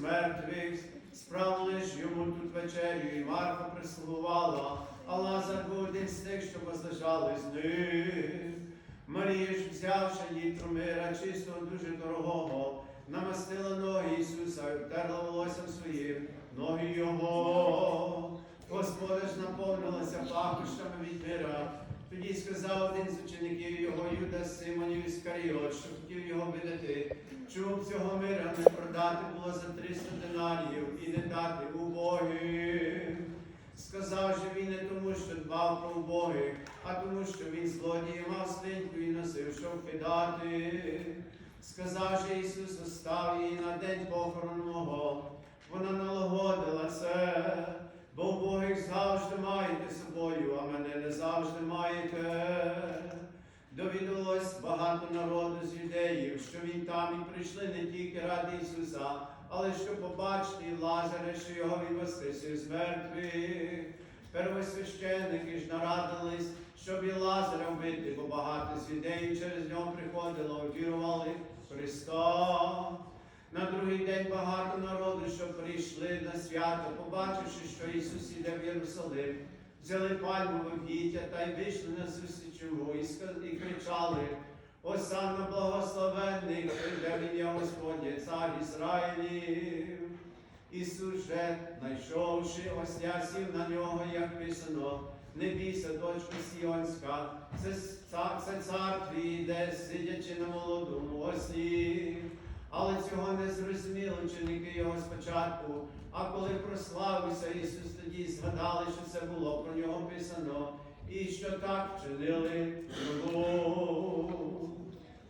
мертвих, справили ж йому тут вечерю, і Марфа прислугувала, а Лазар був один з тих, що возлежали з ним. Марія ж, взявши їй тромира чистого, дуже дорогого, намастила ноги Ісуса і втерла волоссям своїм ноги Його. Господа ж наповнилася пахощами від мира. Тоді сказав один з учеників його Юда Симонів Іскаріот, що хотів його видати. Чув цього мира не продати було за 300 динаріїв і не дати убогим. Сказав же він не тому, що дбав про убогих, а тому, що він злодій мав свиньку і носив, щоб кидати. Сказав же Ісус, остав її на день похорону мого. Вона налагодила це, бо убогих завжди маєте собою, а мене не завжди маєте. Довідалось багато народу з юдеїв, що він там і прийшли не тільки ради Ісуса, але щоб побачити і Лазаря, що його він з мертвих. Первосвященники ж нарадились, щоб і Лазаря вбити, бо багато з юдеїв через нього приходило, вірували в Христа. Другий день багато народу, що прийшли на свято, побачивши, що Ісус іде в Єрусалим, взяли пальмове віття та й вийшли на зустріч йому і, кричали, Осанна благословенний, прийде в ім'я Господнє, цар Ізраїлів. Ісус же, знайшовши осля, сів на нього, як писано, не бійся, дочко Сіонська, це, цар, це цар твій, де сидячи на молодому ослі. Але цього не зрозуміли ученики його спочатку. А коли прославився Ісус, тоді згадали, що це було про нього писано, і що так вчинили йому.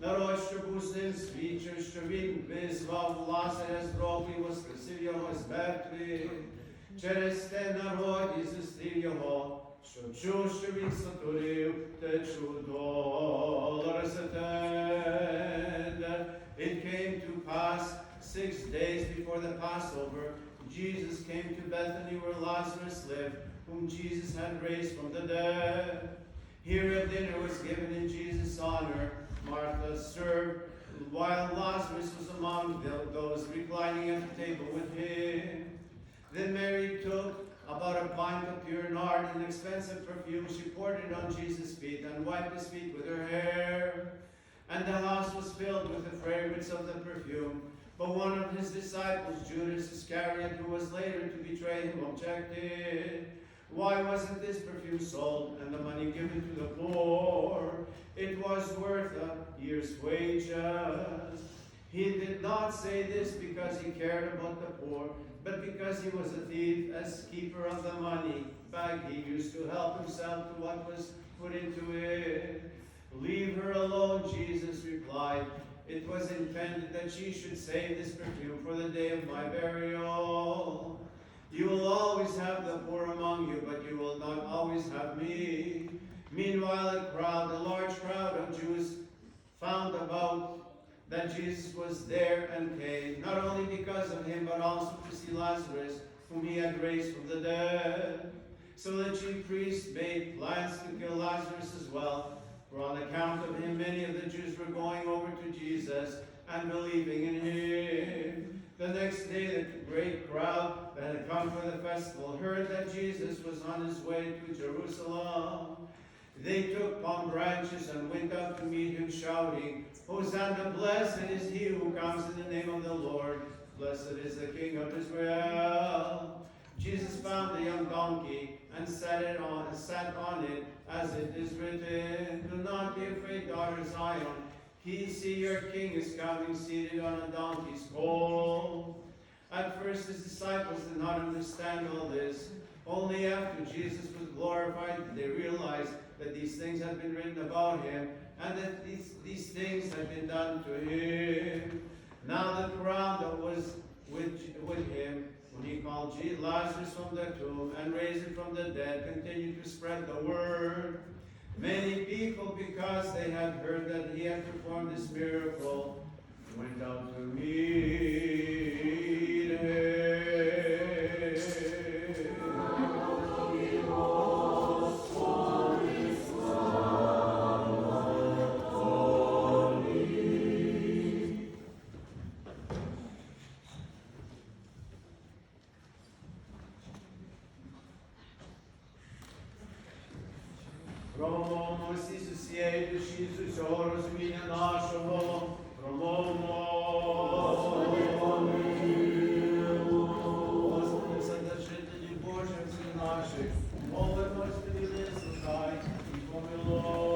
Народ, що був з ним свідчив, що він визвав Лазаря з і воскресив його з мертвих. Через те народ і зустрів його, що чув, що він сотворив те чудо. Six days before the Passover, Jesus came to Bethany where Lazarus lived, whom Jesus had raised from the dead. Here a dinner was given in Jesus' honor. Martha served, while Lazarus was among tho- those reclining at the table with him. Then Mary took about a pint of pure nard, an expensive perfume. She poured it on Jesus' feet and wiped his feet with her hair. And the house was filled with the fragrance of the perfume. But one of his disciples, Judas Iscariot, who was later to betray him, objected. Why wasn't this perfume sold and the money given to the poor? It was worth a year's wages. He did not say this because he cared about the poor, but because he was a thief, as keeper of the money bag. He used to help himself to what was put into it. Leave her alone, Jesus replied. It was intended that she should save this perfume for the day of my burial. You will always have the poor among you, but you will not always have me. Meanwhile, a crowd, a large crowd of Jews, found about that Jesus was there and came, not only because of him, but also to see Lazarus, whom he had raised from the dead. So the chief priests made plans to kill Lazarus as well. For on account of him, many of the Jews were going over to Jesus and believing in him. The next day, the great crowd that had come for the festival heard that Jesus was on his way to Jerusalem. They took palm branches and went up to meet him, shouting, Hosanna, blessed is he who comes in the name of the Lord. Blessed is the King of Israel. Jesus found a young donkey and sat it on, sat on it, as it is written, Do not be afraid, daughter Zion. He, see your king is coming seated on a donkey's colt. At first, his disciples did not understand all this. Only after Jesus was glorified did they realize that these things had been written about him and that these, these things had been done to him. Now the crowd that was with, with him when he called Je- Lazarus from the tomb and raised him from the dead continued to spread the word. Many people, because they had heard that he had performed this miracle, went out to meet всі з усієї душі, з усього розуміння нашого, промовмо. Господи, Вседержителі Боже, всіх наших, молимось тобі, слухай і помилуй.